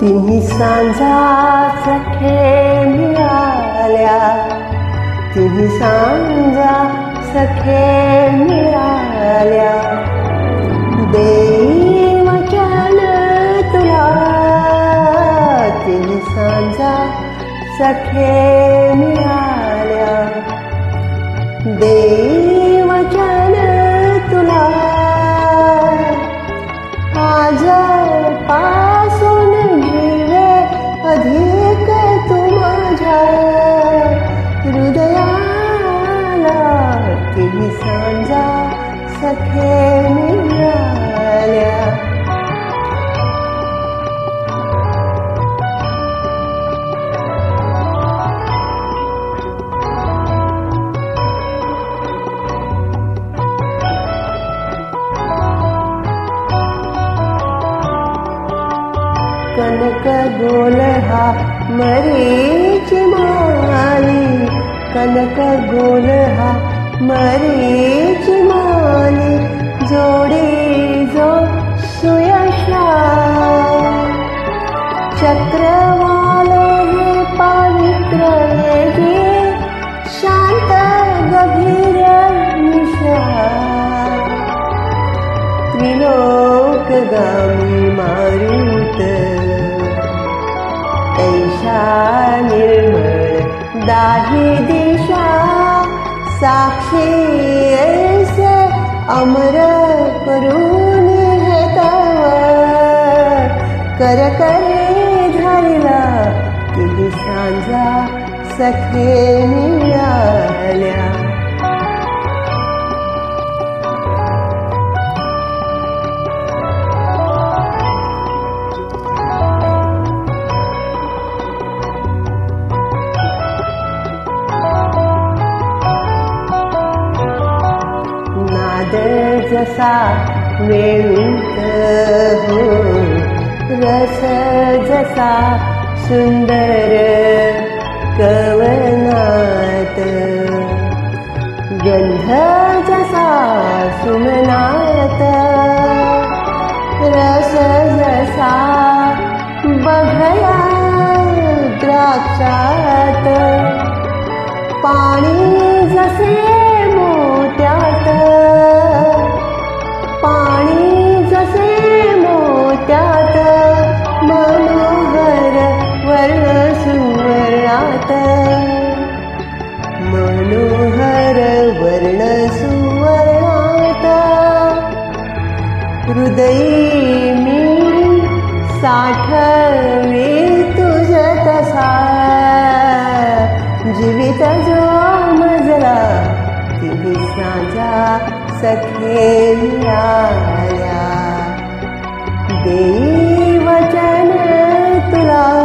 तिन्ही सांजा सखे मिळाल्या तिन्ही सांजा सखे मिळाल्या देई वचन तुला. तिन्ही सांजा सखे मिळाल्या देई मिळाल्या कनक गोल हा मरीची माली कनक गोल हा चक्रवाल हे पावित्र हे शांत गभीर त्रिलोकगामी मारुत निर्मळ दाही दिशा साक्षी ऐसे अमर करून हे तव कर करे झाला किती सांजा सखे मिळाल्या नाद रस जसा सुंदर कवनात गंध जसा सुमनात रस जसा बघया द्राक्षात। पाणी जसे तुझ तसा जीवित जो साजा सखे मिळाल्या देई वचन तुला